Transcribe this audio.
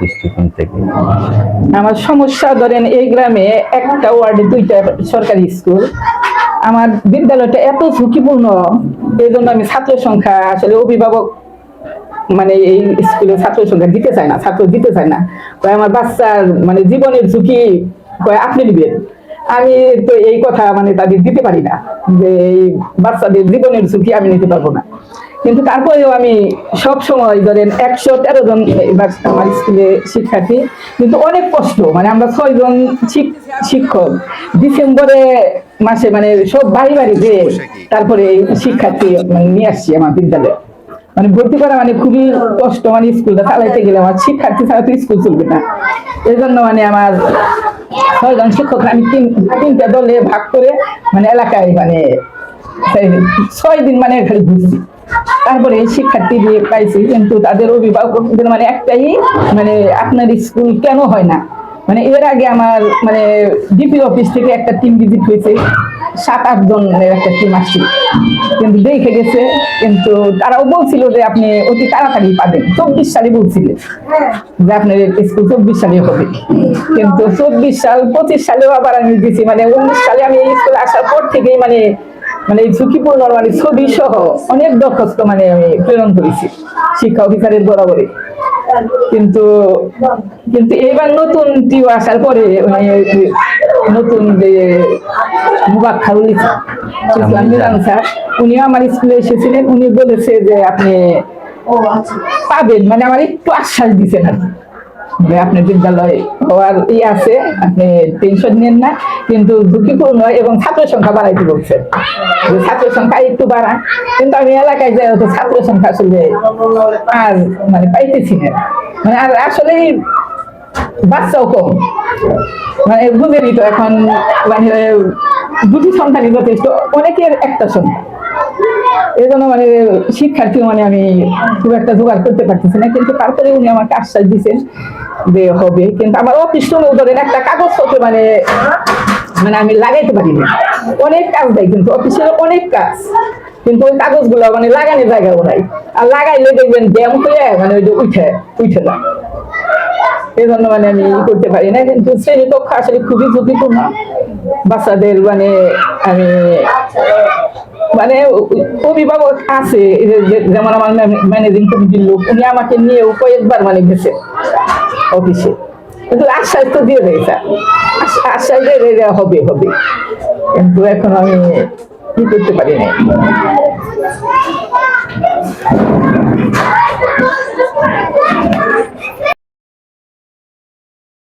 দৃষ্টিকোণ থেকে। আমার সমস্যা ধরেন এই গ্রামে একটা ওয়ার্ডে দুইটা সরকারি স্কুল। আমার বিদ্যালয়টা এত ঝুঁকিপূর্ণ এই জন্য আমি ছাত্র সংখ্যা আসলে অভিভাবক মানে এই স্কুলে ছাত্র সংখ্যা দিতে চায় না, ছাত্র দিতে চায় না। কয় আমার বাচ্চার মানে জীবনের ঝুঁকি, কয় আপনি নিবেন। আমি তো এই কথা মানে তাদের দিতে পারি না যে এই বাচ্চাদের জীবনের ঝুঁকি আমি নিতে পারব না। কিন্তু তারপরেও আমি সব সময় ধরেন একশো তেরো জন এবার আমার স্কুলে শিক্ষার্থী, কিন্তু অনেক কষ্ট। মানে আমরা ছয় জন শিক- শিক্ষক। ডিসেম্বরে মাসে মানে সব বাড়ি বাড়ি যে তারপরে শিক্ষার্থী মানে নিয়ে আসছি আমার বিদ্যালয়ে। মানে ভর্তি করা মানে খুবই কষ্ট মানে স্কুলটা চালাইতে গেলে আমার শিক্ষার্থী ছাড়া তো স্কুল চলবে না। এই জন্য মানে আমার ছয়জন শিক্ষক, আমি তিন তিনটা দলে ভাগ করে মানে এলাকায় মানে ছয় দিন মানে খালি ঘুরছি। তারপরে শিক্ষার্থী দিয়ে পাইছি, কিন্তু তাদের অভিভাবকদের মানে একটাই মানে আপনার স্কুল কেন হয় না? মানে এর আগে আমার মানে ডিপি অফিস থেকে একটা টিম ভিজিট হয়েছে, সাত, আট জনের একটা টিম আসছিল। কিন্তু দেখে গেছে, কিন্তু তারাও বলছিল যে আপনি অতি তাড়াতাড়ি পাবেন। চব্বিশ সালে বলছিলেন যে আপনার স্কুল চব্বিশ সালে হবে। কিন্তু চব্বিশ সাল, পঁচিশ সালেও আবার আমি দিছি মানে উনিশ সালে আমি এই স্কুলে আসার পর থেকেই মানে মানে এই ঝুঁকিপূর্ণ মানে ছবি সহ অনেক দরখাস্ত মানে আমি প্রেরণ করেছি শিক্ষা অফিসারের বরাবরে কিন্তু কিন্তু এবার নতুন টিও আসার পরে মানে নতুন যে ইসলাম স্যার উনিও আমার স্কুলে এসেছিলেন উনি বলেছে যে আপনি পাবেন মানে আমার একটু আশ্বাস দিচ্ছেন আর কি। আপনার বিদ্যালয় হওয়ার ই আছে, আপনি টেনশন নেন না, কিন্তু ঝুঁকিপূর্ণ এবং ছাত্র সংখ্যা বাড়াইতে বলছে। ছাত্র সংখ্যা একটু বাড়া কিন্তু আমি এলাকায় যাই তো ছাত্র সংখ্যা আসলে আর মানে পাইতেছি না। মানে আর আসলে বাচ্চাও কম। মানে বুঝেনি তো এখন মানে দুটি সন্তানই যথেষ্ট, অনেকের একটা সন্তান এই জন্য মানে শিক্ষার্থী মানে আমি খুব একটা জোগাড় করতে পারতেছি না, কিন্তু তারপরে উনি আমাকে আশ্বাস দিয়েছেন যে হবে। কিন্তু আমার অফিস ধরেন একটা কাগজপত্র মানে মানে আমি লাগাইতে পারি না। অনেক কাজ দেয় কিন্তু অফিসের অনেক কাজ, কিন্তু ওই কাগজ কাগজগুলো মানে লাগানোর জায়গা নাই। আর লাগাইলে দেখবেন ড্যাম হয়ে মানে ওই যে উঠে উঠে যায় এই জন্য মানে আমি করতে পারি না, কিন্তু শ্রেণীকক্ষ আসলে খুবই ঝুঁকিপূর্ণ। বাচ্চাদের মানে আমি মানে অভিভাবক আছে যেমন আমার ম্যানেজিং কমিটির লোক, উনি আমাকে নিয়েও কয়েকবার মানে গেছে অফিসে। কিন্তু আশ্বাস তো দিয়ে দেয়, স্যার। আশ- আশ্বাস দিয়ে হবে হবে। কিন্তু এখন আমি কি করতে পারি না